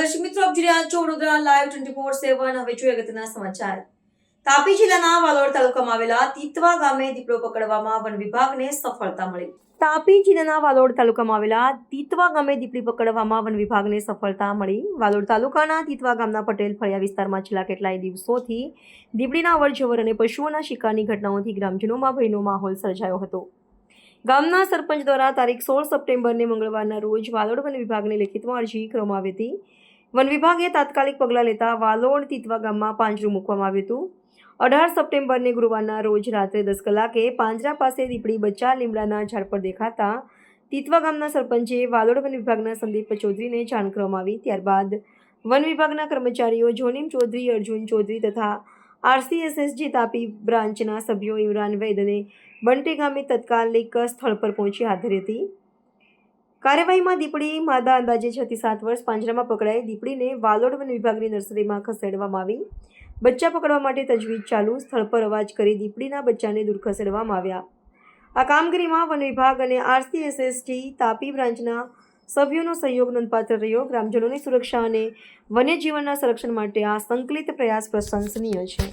દર્શક મિત્રો, આપ જોઈ રહ્યા છો Vadodara live twenty four seven હવે જોઈએ અગત્યના સમાચાર. તાપી જિલ્લાના વાલોડ તાલુકામાં આવેલા તીતવા ગામે દીપડો પકડવામાં વન વિભાગને સફળતા મળી. તાપી જિલ્લાના વાલોડ તાલુકામાં આવેલા તીતવા ગામે દીપડી પકડવામાં વન વિભાગને સફળતા મળી. વાલોડ તાલુકાના તીતવા ગામના પટેલ ફળિયા વિસ્તારમાં છેલ્લા કેટલાય દિવસોથી દીપડીના અવરજવર અને પશુઓના શિકારની ઘટનાઓથી ગ્રામજનોમાં ભયનો માહોલ સર્જાયો હતો. ગામના સરપંચ દ્વારા તારીખ સોળ સપ્ટેમ્બરને મંગળવારના રોજ વાલોડ વન વિભાગને લેખિતમાં અરજી કરવામાં આવી હતી. વન વિભાગે તાત્કાલિક પગલાં લેતા વાલોડ તીતવા ગામમાં પાંજરું મૂકવામાં આવ્યું હતું. અઢાર સપ્ટેમ્બરને ગુરુવારના રોજ રાત્રે દસ કલાકે પાંજરા પાસે દીપડી બચ્ચા લીમડાના ઝાડ પર દેખાતા તીતવા ગામના સરપંચે વાલોડ વન વિભાગના સંદીપ ચૌધરીને જાણ કરવામાં આવી. ત્યારબાદ વન વિભાગના કર્મચારીઓ જોનીમ ચૌધરી, અર્જુન ચૌધરી તથા આરસીએસએસજી તાપી બ્રાન્ચના સભ્યો ઇમરાન વૈદ અને બંટી ગામે તત્કાલિક સ્થળ પર પહોંચી હાથ ધરી હતી. કાર્યવાહીમાં દીપડી માદા અંદાજે છ થી સાત વર્ષ પાંજરામાં પકડાઈ. દીપડીને વાલોડ વન વિભાગની નર્સરીમાં ખસેડવામાં આવી. બચ્ચા પકડવા માટે તજવીજ ચાલુ. સ્થળ પર અવાજ કરી દીપડીના બચ્ચાને દૂર ખસેડવામાં આવ્યા. આ કામગીરીમાં વન વિભાગ અને આરસીએસએસટી તાપી બ્રાન્ચના સભ્યોનો સહયોગ નોંધપાત્ર રહ્યો. ગ્રામજનોની સુરક્ષા અને વન્યજીવનના સંરક્ષણ માટે આ સંકલિત પ્રયાસ પ્રશંસનીય છે.